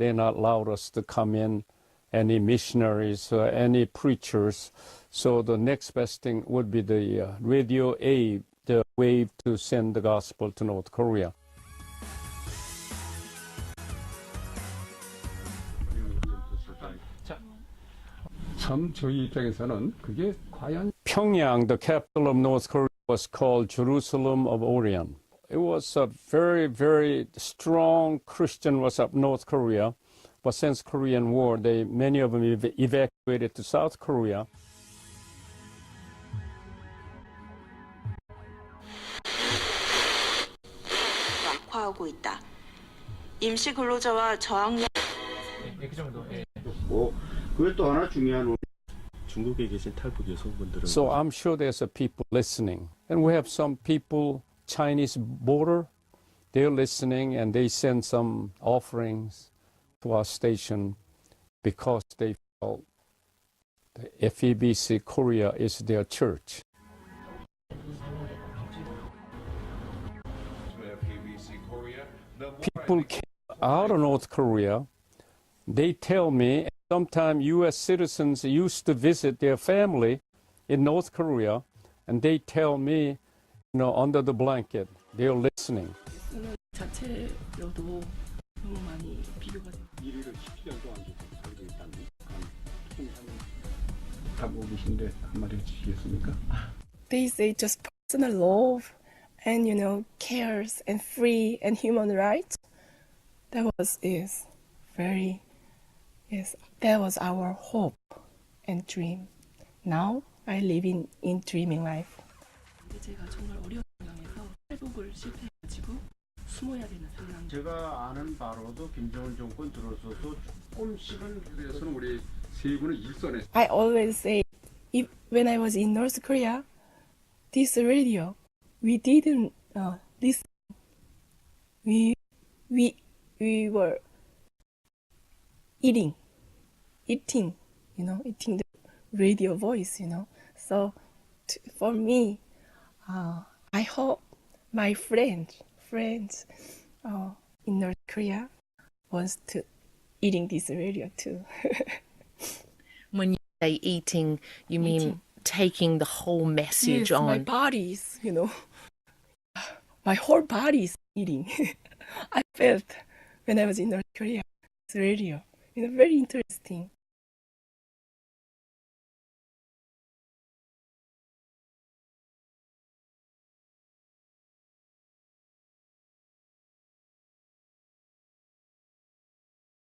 They not allowed us to come in, any missionaries, uh, any preachers. So the next best thing would be the uh, radio aid, the wave to send the gospel to North Korea. 참 저희 입장에서는 그게 과연 Pyongyang, the capital of North Korea, was called Jerusalem of Orient. It was a very, very strong Christian was up North Korea, but since Korean War, they many of them ev- evacuated to South Korea. 악화하고 있다. 임시 근로자와 저학년 그 정도. 예. 뭐 그게 또 하나 중요한 우리 중국에 계신 탈북 여성분들은 So I'm sure there's a people listening, and we have some people Chinese border. They're listening, and they send some offerings to our station because they felt the FEBC Korea is their church. People came out of North Korea. They tell me sometimes U.S. citizens used to visit their family in North Korea, and they tell me, know, under the blanket, they're listening. 수능 자체로도 너무 많이 비교가 돼요. 일일을 17년도 안 주고 살고 있다는 그런 통상을 갖고 계신데 한마디 해주시겠습니까? they say just personal love and you know cares and free and human rights that was is very yes that was our hope and dream now i live in in dreaming life 근데 제가 정말 어려운 상황에서 회복을 실패해가지고 숨어야 되는 상황. 제가 아는 바로도 김정은 정권 들어서서 조금씩은 그래서는 우리 세 분은 일선에 i always say if when i was in north korea this radio we didn't uh, listen we we we were eating eating you know eating the radio voice you know so t- for me uh, i hope my friends friends uh, in north korea wants to eating this radio too When you say eating, you mean Eating. taking the whole message yes, my on. body is you know my whole body is eating i felt when i was in north korea this radio you know very interesting